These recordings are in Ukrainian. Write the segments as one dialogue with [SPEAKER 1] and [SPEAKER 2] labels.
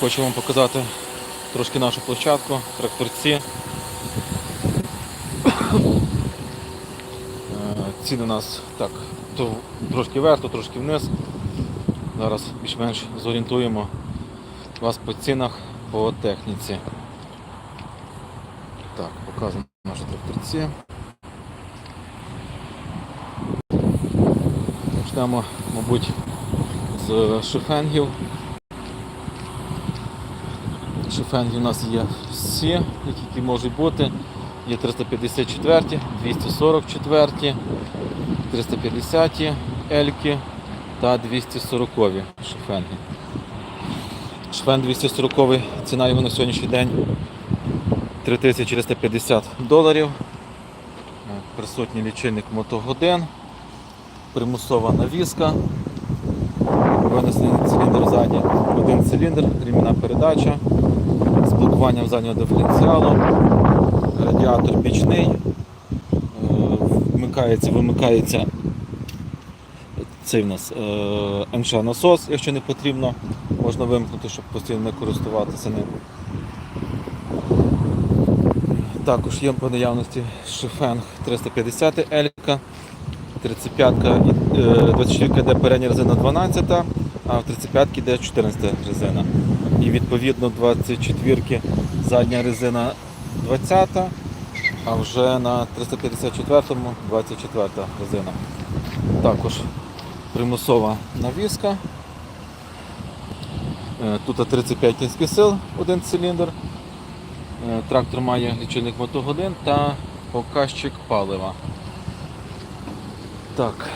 [SPEAKER 1] Хочу вам показати трошки нашу площадку, тракторці. Е, Ціни у нас так, то трошки вверх, то трошки вниз. Зараз більш-менш зорієнтуємо вас по цінах, по техніці. Так, показуємо наші тракторці. Почнемо, мабуть, з шифенгів. Шифенги у нас є всі, які можуть бути. Є 354, 244, 350 ельки та 240 шифенги. Шифен 240 ціна його на сьогоднішній день 3450 доларів. Е, Присутній лічильник мотогодин, примусова навіска, винесений циліндр ззаді, один циліндр, рівна передача з заднього диференціалу, радіатор бічний, е, вмикається, вимикається цей в нас е, МШ насос, якщо не потрібно, можна вимкнути, щоб постійно не користуватися ним. Також є по наявності шифенг 350 Елька, 35 24 йде передня резина 12, а в 35 йде 14 резина. І відповідно 24 задня резина 20, а вже на 354-му 24 резина. Також примусова навіска. Е, Тут 35 кінських сил, один циліндр. Е, Трактор має лічильник мотогодин та показчик палива. Так,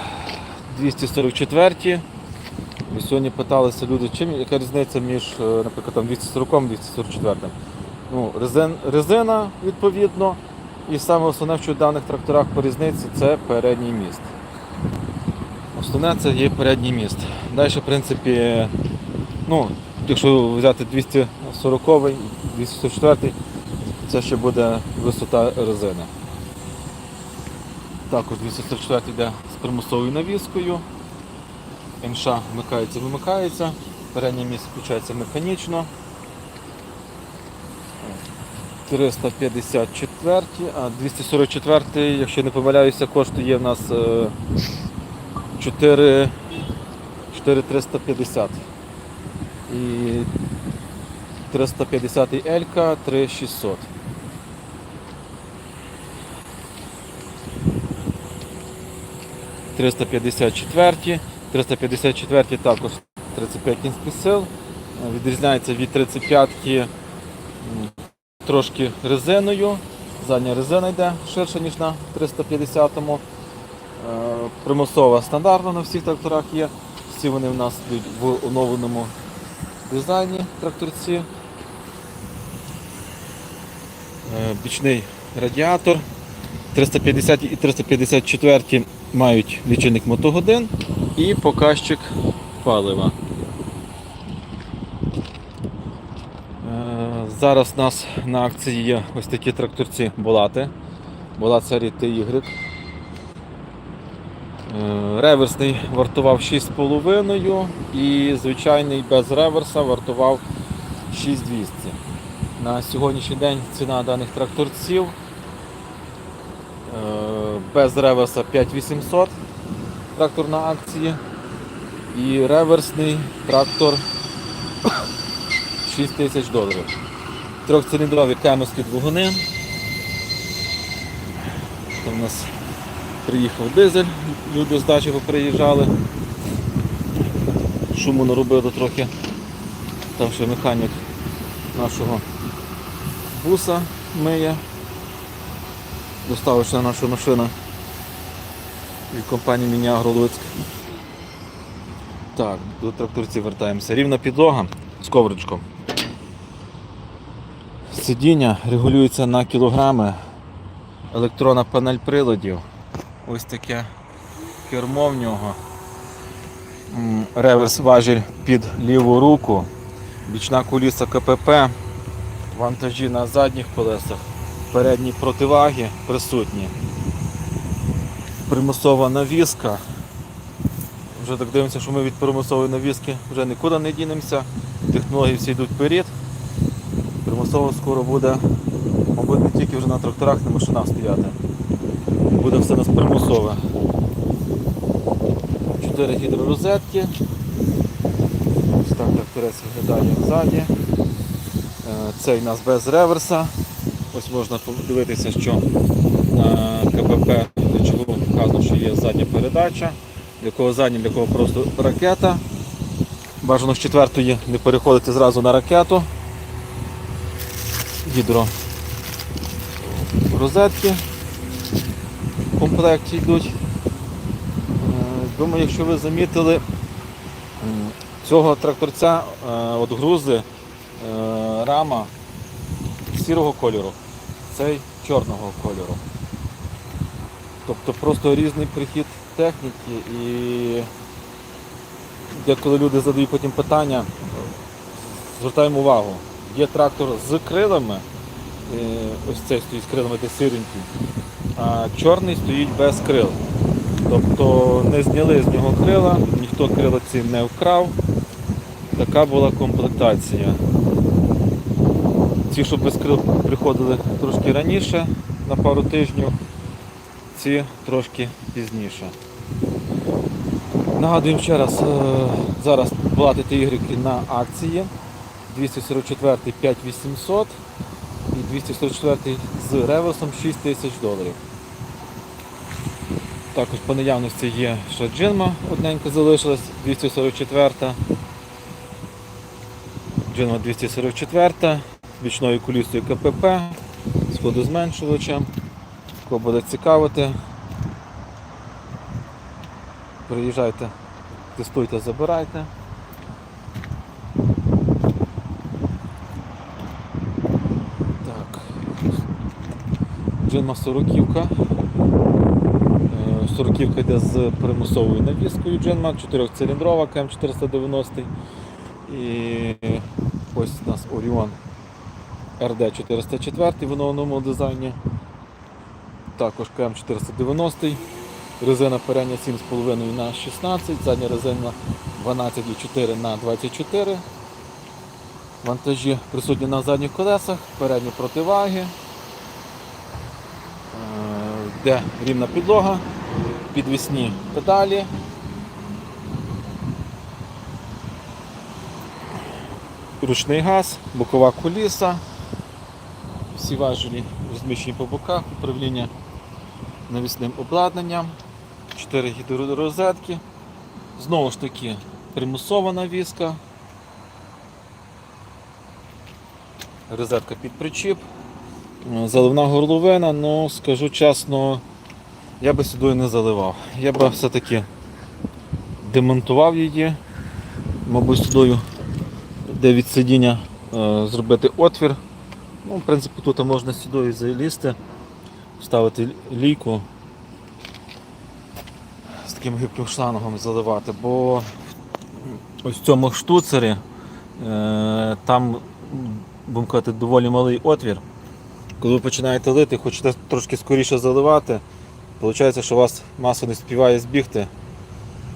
[SPEAKER 1] 244. Ви сьогодні питалися люди, чим, яка різниця між, е, наприклад, там 240 і 244. Ну, резин, резина, відповідно, і саме основне, що в даних тракторах по різниці це передній міст. Основне це є передній міст. Далі, в принципі, ну, якщо взяти 240 244 це ще буде висота резини. Також 244 йде з примусовою навіскою. МШ вмикається, вимикається, переднє місце включається механічно. 354, а 244, якщо не помиляюся, коштує в нас е, 4 4350. І 350 Елька 3600. Триста п'ятдесят четверті, 354 також 35 кінських сил. Відрізняється від 35-ки трошки резиною. Задня резина йде ширша, ніж на 350-му. Е, Примусова стандартна на всіх тракторах є. Всі вони в нас йдуть в оновленому дизайні тракторці. Е, Бічний радіатор. 350 і 354 мають лічильник мотогодин і показчик палива. Е, Зараз у нас на акції є ось такі тракторці Болати. Болат серії TY. Е, Реверсний вартував 6,5 і звичайний без реверса вартував 6200. На сьогоднішній день ціна даних тракторців без реверса 5800 трактор на акції і реверсний трактор 6000 доларів. Трьохциліндрові кемерські двигуни. У нас приїхав дизель, люди з дачі приїжджали. Шуму наробили трохи. Там ще механік нашого буса миє. Доставочна наша машина від компанії Мініагро Луцьк. Так, до тракторці вертаємося. Рівна підлога з ковричком. Сидіння регулюється на кілограми. Електронна панель приладів. Ось таке кермо в нього. Реверс важіль під ліву руку. Бічна куліса КПП. Вантажі на задніх колесах. Передні противаги присутні. Примусова навіска. Вже так дивимося, що ми від примусової навіски вже нікуди не дінемося. технології всі йдуть вперед. Примусово скоро буде, мабуть, не тільки вже на тракторах, на машинах стояти. Буде все нас примусове. Чотири гідророзетки. Ось так тракторець виглядає ззаді. Е, Цей у нас без реверса. Ось можна подивитися, що на КПП для чого вказано, що є задня передача, для кого задня, для кого просто ракета. Бажано з четвертої не переходити зразу на ракету. Гідро розетки в комплекті йдуть. Е, Думаю, якщо ви замітили, цього тракторця е, от грузи е, рама сірого кольору, цей чорного кольору. Тобто просто різний прихід техніки і деколи люди задають потім питання, звертаємо увагу, є трактор з крилами, е, ось цей стоїть з крилами, де сиренький, а чорний стоїть без крил. Тобто не зняли з нього крила, ніхто крила ці не вкрав. Така була комплектація. Ті, що без крил приходили трошки раніше, на пару тижнів, ці трошки пізніше. Нагадуємо ще раз, е, зараз платите ігрики на акції 244 5800 і 244 з реверсом 6 тисяч доларів. Також по наявності є ще джинма одненька залишилась, 244. Джинма 244, бічною кулісою КПП, з ходозменшувачем. Кого буде цікавити, приїжджайте, тестуйте, забирайте. Так. Джинма 40-ка. Е, 40-ка йде з примусовою навіскою Джинма, 4-циліндрова КМ490. І ось у нас Orion RD404 в оновленому дизайні. Також КМ490. Резина передня 7,5 на 16, задня резина 12,4 на 24. Вантажі присутні на задніх колесах, передні противаги. Е, Йде рівна підлога, підвісні педалі. Ручний газ, бокова коліса, всі важелі розміщені по боках, управління навісним обладнанням, 4 гідророзетки, знову ж таки примусова навіска, розетка під причіп, е, заливна горловина, ну скажу чесно, я би сюди не заливав. Я би все-таки демонтував її, мабуть, сюди де від сидіння е, зробити отвір. Ну, В принципі, тут можна сюди залізти, вставити лійку з таким гибким шлангом заливати, бо ось в цьому штуцері е, там, будемо казати, доволі малий отвір. Коли ви починаєте лити, хочете трошки скоріше заливати, виходить, що у вас маса не співає збігти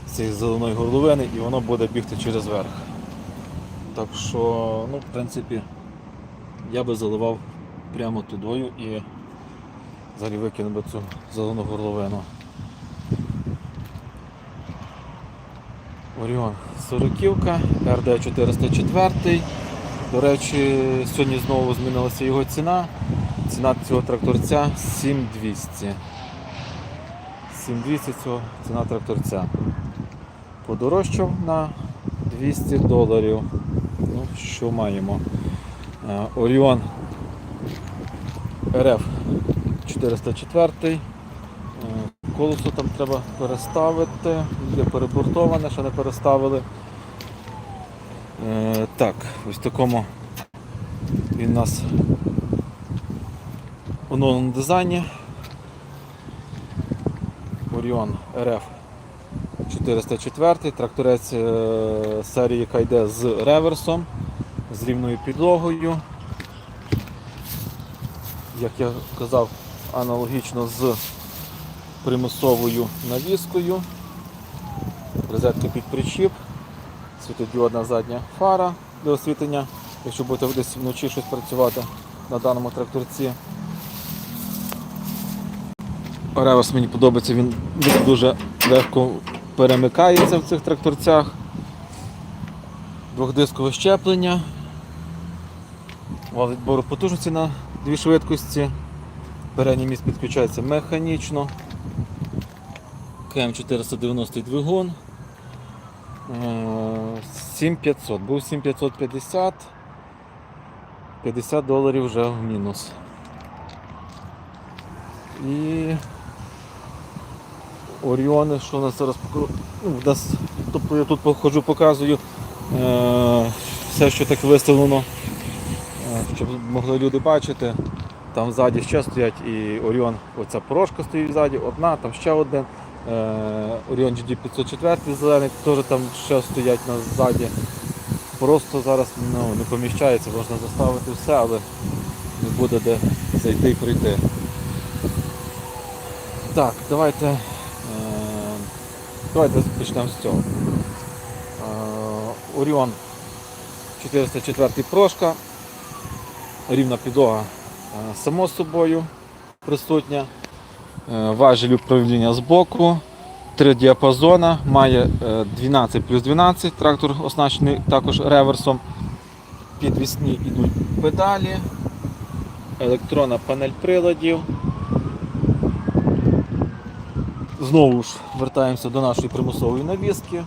[SPEAKER 1] з цієї зеленої горловини і воно буде бігти через верх. Так що, ну, в принципі, я би заливав прямо тудою і взагалі викинув би цю зелену горловину. Оріон 40 РД 404. До речі, сьогодні знову змінилася його ціна. Ціна цього тракторця 7200. 7200 цього ціна тракторця. Подорожчав на 200 доларів. Ну, що маємо? Е, Оріон РФ 404. Е, Колесо там треба переставити, є перебортоване, ще не переставили. Е, Так, ось такому він у нас у новому дизайні. Оріон РФ 404, тракторець серії, яка йде з реверсом, з рівною підлогою. Як я казав, аналогічно з примусовою навіскою, розетка під причіп, світодіодна задня фара, для освітлення, якщо будете десь вночі щось працювати на даному тракторці. Реверс мені подобається, він дуже легко перемикається в цих тракторцях. Двохдискове щеплення. Вал відбору потужності на дві швидкості. Передній міст підключається механічно. КМ490 двигун. Е, 7500. Був 7550. 50 доларів вже в мінус. І Оріони, що у нас зараз. Ну, нас, тобто я тут походжу, показую е, все, що так виставлено, е, щоб могли люди бачити. Там ззаді ще стоять і Оріон, оця порошка стоїть ззаді, одна, там ще один. Е, Оріон GD504 зелений, теж там ще стоять на ззаді. Просто зараз ну, не поміщається, можна заставити все, але не буде де зайти і пройти. Так, давайте, е, давайте почнемо з цього. Е, Оріон 404 прошка, рівна підлога е, само собою присутня, е, важіль управління збоку, три діапазона, має е, 12 плюс 12, трактор оснащений також реверсом. Підвісні йдуть педалі, електронна панель приладів. Знову ж вертаємося до нашої примусової навіски. Е,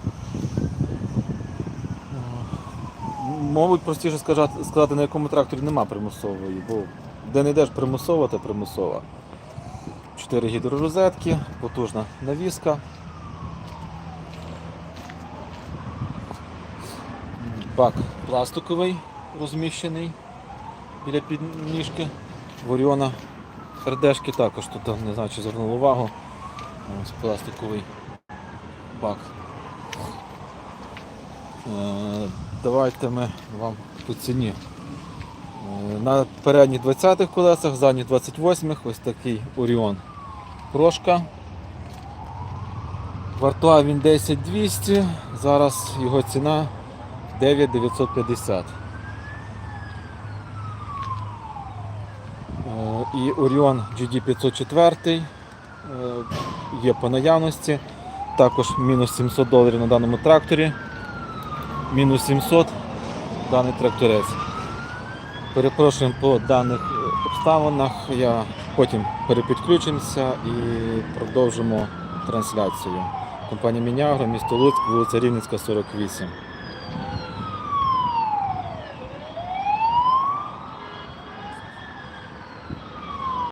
[SPEAKER 1] Мабуть, простіше сказати, сказати, на якому тракторі нема примусової, бо де не йдеш примусова, то примусова. Чотири гідророзетки, потужна навіска. Бак пластиковий розміщений біля підніжки. В Оріона РДшки також тут не знаю, чи звернув увагу. Ось пластиковий бак. Давайте ми вам по ціні. Е, На передніх 20-х колесах, задніх 28-х ось такий Оріон прошка. Вартував він 10200, зараз його ціна 9950. Е, І Orion GD504 е, є по наявності. Також мінус 700 доларів на даному тракторі. Мінус 700 даний тракторець. Перепрошуємо по даних обставинах. Я потім перепідключимося і продовжимо трансляцію. Компанія Мінягро, місто Луцьк, вулиця Рівницька, 48.